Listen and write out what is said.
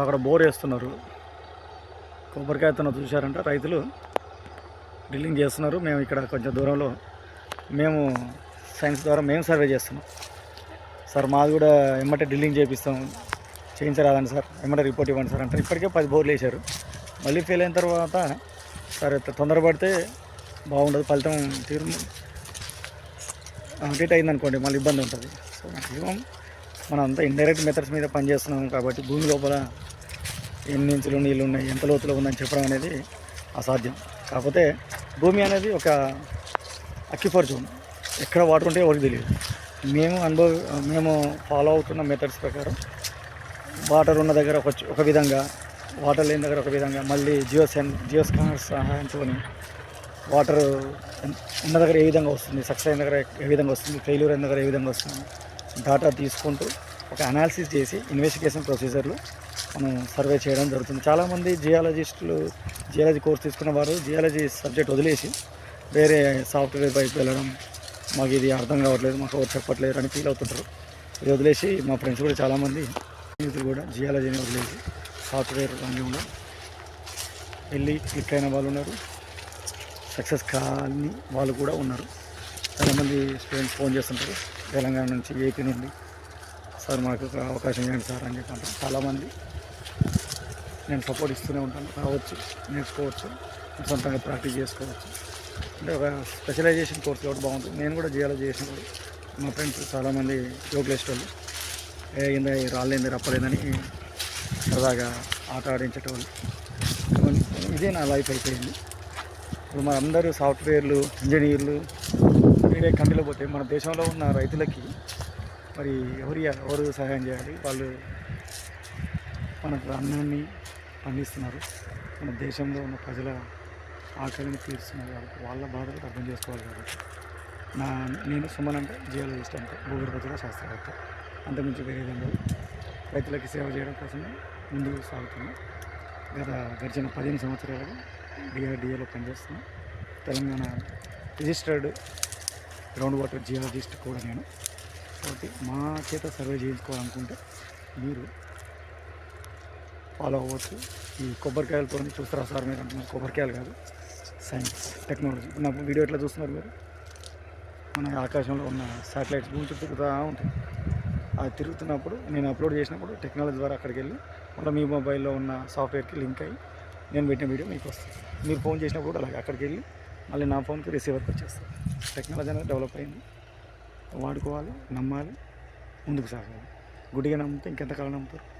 అక్కడ బోర్ వేస్తున్నారు. కొబ్బరికాయతో చూశారంట రైతులు. డ్రిల్లింగ్ చేస్తున్నారు. మేము ఇక్కడ కొంచెం దూరంలో మేము సైన్స్ ద్వారా మేము సర్వే చేస్తున్నాం. సార్ మాది కూడా ఎమ్మటే డ్రిల్లింగ్ చేపిస్తాం. చేయించరాదండి సార్. ఎమ్మటే రిపోర్ట్ ఇవ్వండి సార్ అంటే ఇప్పటికే పది బోర్లు వేశారు. మళ్ళీ ఫెయిల్ అయిన తర్వాత సార్ తొందరపడితే బాగుండదు. ఫలితం తీరు అప్డేట్ అయిందనుకోండి మళ్ళీ ఇబ్బంది ఉంటుంది. సో మ్యాక్సిమం మనం అంతా ఇండైరెక్ట్ మెథడ్స్ మీద పనిచేస్తున్నాం కాబట్టి భూమి లోపల ఎన్ని ఇంచులు నీళ్ళు ఉన్నాయి ఎంత లోతులో ఉందని చెప్పడం అనేది అసాధ్యం. కాకపోతే భూమి అనేది ఒక అక్కిపరచు ఎక్కడ వాటర్ ఉంటే ఎవరికి తెలియదు. మేము అనుభవ మేము ఫాలో అవుతున్న మెథడ్స్ ప్రకారం వాటర్ ఉన్న దగ్గర ఒక ఒక విధంగా వాటర్ లేని దగ్గర ఒక విధంగా మళ్ళీ జియో సెన్ జియో స్కానర్ సహాయంతో వాటర్ ఉన్న దగ్గర ఏ విధంగా వస్తుంది సక్సెస్ అయిన దగ్గర ఏ విధంగా వస్తుంది ఫెయిల్యూర్ అయిన దగ్గర ఏ విధంగా వస్తుంది డాటా తీసుకుంటూ ఒక అనాలిసిస్ చేసి ఇన్వెస్టిగేషన్ ప్రొసీజర్లు మనం సర్వే చేయడం జరుగుతుంది. చాలామంది జియాలజిస్టులు జియాలజీ కోర్స్ తీసుకున్న వారు జియాలజీ సబ్జెక్ట్ వదిలేసి వేరే సాఫ్ట్వేర్ వైపు వెళ్ళడం మాకు ఇది అర్థం కావట్లేదు మాకు ఎవరు చెప్పట్లేదు అని ఫీల్ అవుతుంటారు. ఇది వదిలేసి మా ఫ్రెండ్స్ కూడా చాలామంది స్నేహితులు కూడా జియాలజీని వదిలేసి సాఫ్ట్వేర్ రంగంలో వెళ్ళి క్లిక్ అయిన వాళ్ళు ఉన్నారు. సక్సెస్ కాని వాళ్ళు కూడా ఉన్నారు. చాలామంది స్టూడెంట్స్ ఫోన్ చేస్తుంటారు. తెలంగాణ నుంచి ఏపీ నుండి. సార్ మాకు ఒక అవకాశం ఇవ్వండి సార్ అని చెప్పి అంటారు చాలామంది నేను సపోర్ట్ ఇస్తూనే ఉంటాను. రావచ్చు నేర్చుకోవచ్చు సొంతంగా ప్రాక్టీస్ చేసుకోవచ్చు. అంటే ఒక స్పెషలైజేషన్ కోర్స్ కాబట్టి బాగుంటుంది. నేను కూడా జియాలో చేసిన మా ఫ్రెండ్స్ చాలామంది జోకులేస్ట్ వాళ్ళు. ఏ అయిందా రాలేంది రప్పలేదని సరదాగా ఆట ఆడించేటవాళ్ళు ఇదే నా లైఫ్ అయిపోయింది. ఇప్పుడు మా అందరూ సాఫ్ట్వేర్లు ఇంజనీర్లు మీరే కంటిలో పోతే మన దేశంలో ఉన్న రైతులకి మరి ఎవరి ఎవరు సహాయం చేయాలి? వాళ్ళు మనకు అన్నాన్ని పండిస్తున్నారు. మన దేశంలో ఉన్న ప్రజల ఆకలిని తీరుస్తున్నారు కాబట్టి వాళ్ళ బాధలు అర్థం చేసుకోవాలి కాబట్టి. నా నేను సుమన్ అంటే జియాలజిస్ట్ అంటే భూగర్భజల శాస్త్రవేత్త. అంతకుమించి వేరే లేదు. రైతులకి సేవ చేయడం కోసమే ముందుకు సాగుతున్నాం. గత గడిచిన పదిహేను సంవత్సరాలుగా డిఆర్డిఏలో పనిచేస్తున్నాం. Telangana registered ground water geologist కూడా నేను. కాబట్టి మా చేత సర్వే చేయించుకోవాలనుకుంటే మీరు ఫాలో అవ్వచ్చు. ఈ కొబ్బరికాయలతో చూస్తారా సార్ మీరు? అంటున్నారు కొబ్బరికాయలు కాదు. సైన్స్ టెక్నాలజీ నా వీడియో ఎట్లా చూస్తున్నారు మీరు? మన ఆకాశంలో ఉన్న శాటిలైట్స్ భూమి చుట్టూ తిరుగుతూ ఉంటాయి. అది తిరుగుతున్నప్పుడు నేను అప్లోడ్ చేసినప్పుడు టెక్నాలజీ ద్వారా అక్కడికి వెళ్ళి మళ్ళీ మీ మొబైల్లో ఉన్న సాఫ్ట్వేర్కి లింక్ అయ్యి నేను పెట్టిన వీడియో మీకు వస్తుంది. మీరు ఫోన్ చేసినప్పుడు అలాగే అక్కడికి వెళ్ళి మళ్ళీ నా ఫోన్కి రిసీవర్కి వచ్చేస్తుంది. టెక్నాలజీ అనేది డెవలప్ అయింది. వాడుకోవాలి నమ్మాలి ముందుకు సాగాలి. గుడిగా నమ్మితే ఇంకెంతకాలం నమ్ముతారు?